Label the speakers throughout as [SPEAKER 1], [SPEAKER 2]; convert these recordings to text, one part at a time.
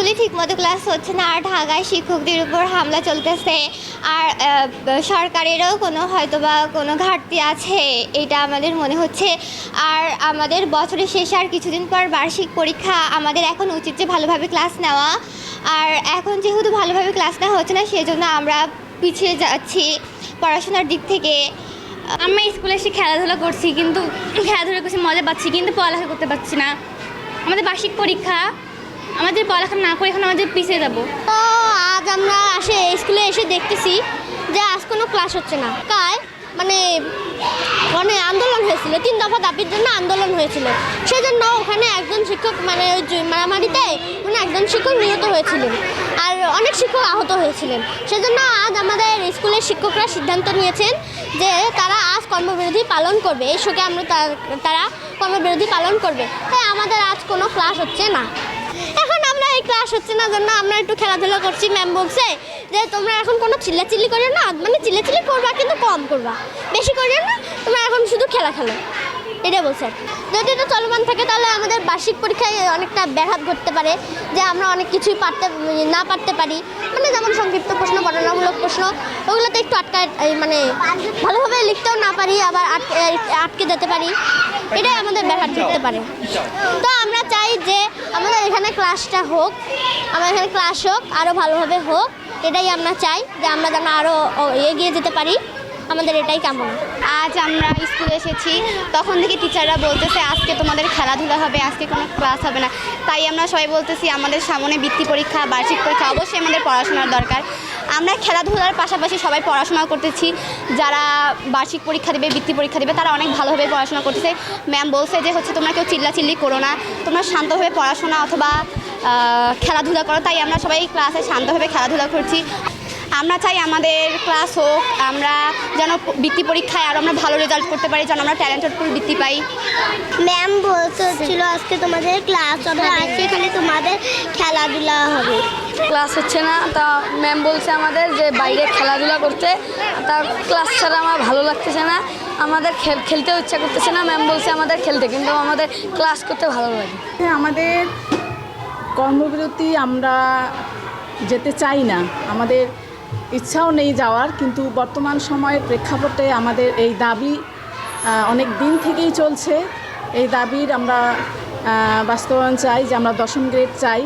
[SPEAKER 1] স্কুলে ঠিকমতো ক্লাস হচ্ছে না। আর ঢাকায় শিক্ষকদের উপর হামলা চলতেছে। আর সরকারেরও কোনো হয়তোবা কোনো ঘাটতি আছে, এটা আমাদের মনে হচ্ছে। আর আমাদের বছরের শেষে আর কিছুদিন পর বার্ষিক পরীক্ষা আমাদের এখন উচিত যে ভালোভাবে ক্লাস নেওয়া। আর এখন যেহেতু ভালোভাবে ক্লাস নেওয়া হচ্ছে না, সেজন্য আমরা পিছিয়ে যাচ্ছি পড়াশোনার দিক থেকে।
[SPEAKER 2] আমরা স্কুলে এসে খেলাধুলা করছি, কিন্তু খেলাধুলা করছি মজা পাচ্ছি, কিন্তু পড়ালেখা করতে পারছি না। আমাদের বার্ষিক পরীক্ষা আমাদের পড়ালেখা না করে এখন আমাদের পিছিয়ে যাব।
[SPEAKER 3] তো আজ আমরা আসে স্কুলে এসে দেখতেছি যে আজ কোনো ক্লাস হচ্ছে না। কাল মানে মানে আন্দোলন হয়েছিল, তিন দফা দাবির জন্য আন্দোলন হয়েছিল। সেজন্য ওখানে একজন শিক্ষক মানে ওই মারামারিতে মানে একজন শিক্ষক নিহত হয়েছিলেন আর অনেক শিক্ষক আহত হয়েছিলেন। সেজন্য আজ আমাদের স্কুলের শিক্ষকরা সিদ্ধান্ত নিয়েছেন যে তারা আজ কর্মবিরতি পালন করবে। এই শোকে আমরা তার- কর্মবিরতি পালন করবে। তাই আমাদের আজ কোনো ক্লাস হচ্ছে না। ক্লাস হচ্ছে না, জন্য আমরা একটু খেলাধুলা করছি ম্যাম বলছে যে, তোমরা এখন কোনো চিল্লাচিল্লি করিও না মানে চিল্লাচিল্লি করবা, কিন্তু কম করবা। বেশি করিও না, তোমরা এখন শুধু খেলা খেলো। এটা বলছে। যদি এটা চলমান থাকে, তাহলে আমাদের বার্ষিক পরীক্ষায় অনেকটা ব্যাঘাত ঘটতে পারে, যে আমরা অনেক কিছুই পারতে, না পারতে পারি। মানে যেমন সংক্ষিপ্ত প্রশ্ন, বর্ণনামূলক প্রশ্ন, ওগুলোতে একটু আটকায় মানে ভালোভাবে লিখতেও না পারি, আবার আটকে আটকে যেতে পারি। এটাই আমাদের ব্যাঘাত ঘটতে পারে। তো আমরা চাই যে আমাদের এখানে ক্লাসটা হোক আমাদের এখানে ক্লাস হোক আরও ভালোভাবে হোক এটাই আমরা চাই যে আমরা যেন আরও এগিয়ে যেতে পারি। আমাদের এটাই কামনা।
[SPEAKER 2] আজ আমরা স্কুলে এসেছি। তখন থেকে টিচাররা বলতেছে, আজকে তোমাদের খেলাধুলা হবে, আজকে কোনো ক্লাস হবে না। তাই আমরা সবাই বলতেছি, আমাদের সামনে বৃত্তি পরীক্ষা, বার্ষিক পরীক্ষা অবশ্যই আমাদের পড়াশোনার দরকার। আমরা খেলাধুলার পাশাপাশি সবাই পড়াশোনা করতেছি। যারা বার্ষিক পরীক্ষা দেবে, বৃত্তি পরীক্ষা দেবে, তারা অনেক ভালোভাবে পড়াশোনা করতেছে। ম্যাম বলছে যে, হচ্ছে তোমরা কেউ চিল্লাচিল্লি করো না। তোমরা শান্তভাবে পড়াশোনা অথবা খেলাধুলা করো। তাই আমরা সবাই ক্লাসে শান্তভাবে খেলাধুলা করছি। আমরা চাই আমাদের ক্লাস হোক আমরা যেন বৃত্তি পরীক্ষায় আরও আমরা ভালো রেজাল্ট করতে পারি যেন আমরা ট্যালেন্টেড করে বৃত্তি পাই।
[SPEAKER 3] ম্যাম বলতে ছিল আজকে তোমাদের ক্লাস হবে। আজকে খালি তোমাদের খেলাধুলা হবে।
[SPEAKER 4] ক্লাস হচ্ছে না তা ম্যাম বলছে আমাদের যে বাইরে খেলাধুলা করতে তা ক্লাস ছাড়া আমার ভালো লাগতেছে না। আমাদের খেল খেলতেও ইচ্ছা করতেছে না ম্যাম বলছে আমাদের খেলতে কিন্তু আমাদের ক্লাস করতে ভালো লাগে।
[SPEAKER 5] আমাদের কর্মবিরতি আমরা যেতে চাই না। আমাদের ইচ্ছাও নেই যাওয়ার, কিন্তু বর্তমান সময়ের প্রেক্ষাপটে আমাদের এই দাবি অনেক দিন থেকেই চলছে। এই দাবির আমরা বাস্তবায়ন চাই যে আমরা দশম গ্রেড চাই।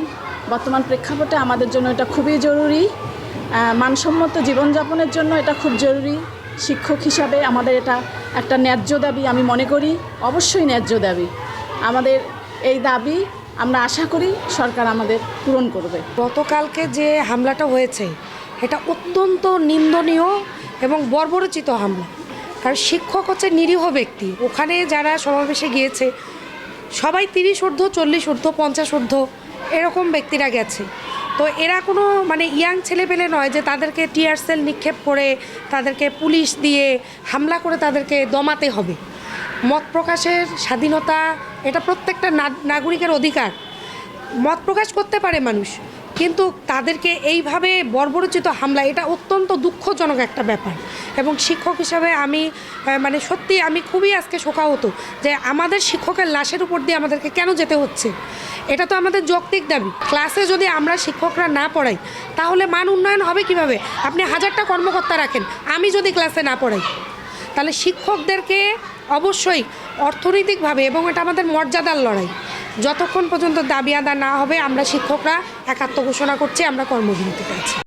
[SPEAKER 5] বর্তমান প্রেক্ষাপটে আমাদের জন্য এটা খুবই জরুরি। মানসম্মত জীবনযাপনের জন্য এটা খুব জরুরি। শিক্ষক হিসাবে আমাদের এটা একটা ন্যায্য দাবি, আমি মনে করি, অবশ্যই ন্যায্য দাবি। আমাদের এই দাবি আমরা আশা করি সরকার আমাদের পূরণ করবে।
[SPEAKER 6] গতকালকে যে হামলাটা হয়েছে এটা অত্যন্ত নিন্দনীয় এবং বর্বরচিত হামলা। কারণ শিক্ষক হচ্ছে নিরীহ ব্যক্তি। ওখানে যারা সমাবেশে গিয়েছে, সবাই তিরিশ ঊর্ধ্ব, চল্লিশ ঊর্ধ্ব, পঞ্চাশ ঊর্ধ্ব এরকম ব্যক্তিরা গেছে। তো এরা কোনো মানে ইয়াং ছেলেপেলে নয় যে তাদেরকে টিয়ার সেল নিক্ষেপ করে তাদেরকে পুলিশ দিয়ে হামলা করে তাদেরকে দমাতে হবে। মত প্রকাশের স্বাধীনতা এটা প্রত্যেকটা নাগরিকের অধিকার। মত প্রকাশ করতে পারে মানুষ। কিন্তু তাদেরকে এইভাবে বর্বরচিত হামলা, এটা অত্যন্ত দুঃখজনক একটা ব্যাপার। এবং শিক্ষক হিসাবে আমি মানে সত্যি আমি খুবই আজকে শোকাহত যে আমাদের শিক্ষকের লাশের উপর দিয়ে আমাদেরকে কেন যেতে হচ্ছে? এটা তো আমাদের যৌক্তিক দাবি। ক্লাসে যদি আমরা শিক্ষকরা না পড়াই, তাহলে মান উন্নয়ন হবে কীভাবে? আপনি হাজারটা কর্মকর্তা রাখেন, আমি যদি ক্লাসে না পড়াই। তাহলে শিক্ষকদেরকে অবশ্যই অর্থনৈতিকভাবে, এবং এটা আমাদের মর্যাদার লড়াই। যতক্ষণ পর্যন্ত দাবি আদা না হবে আমরা শিক্ষকরা একাত্ম ঘোষণা করছি আমরা কর্মবিরতিতে আছি।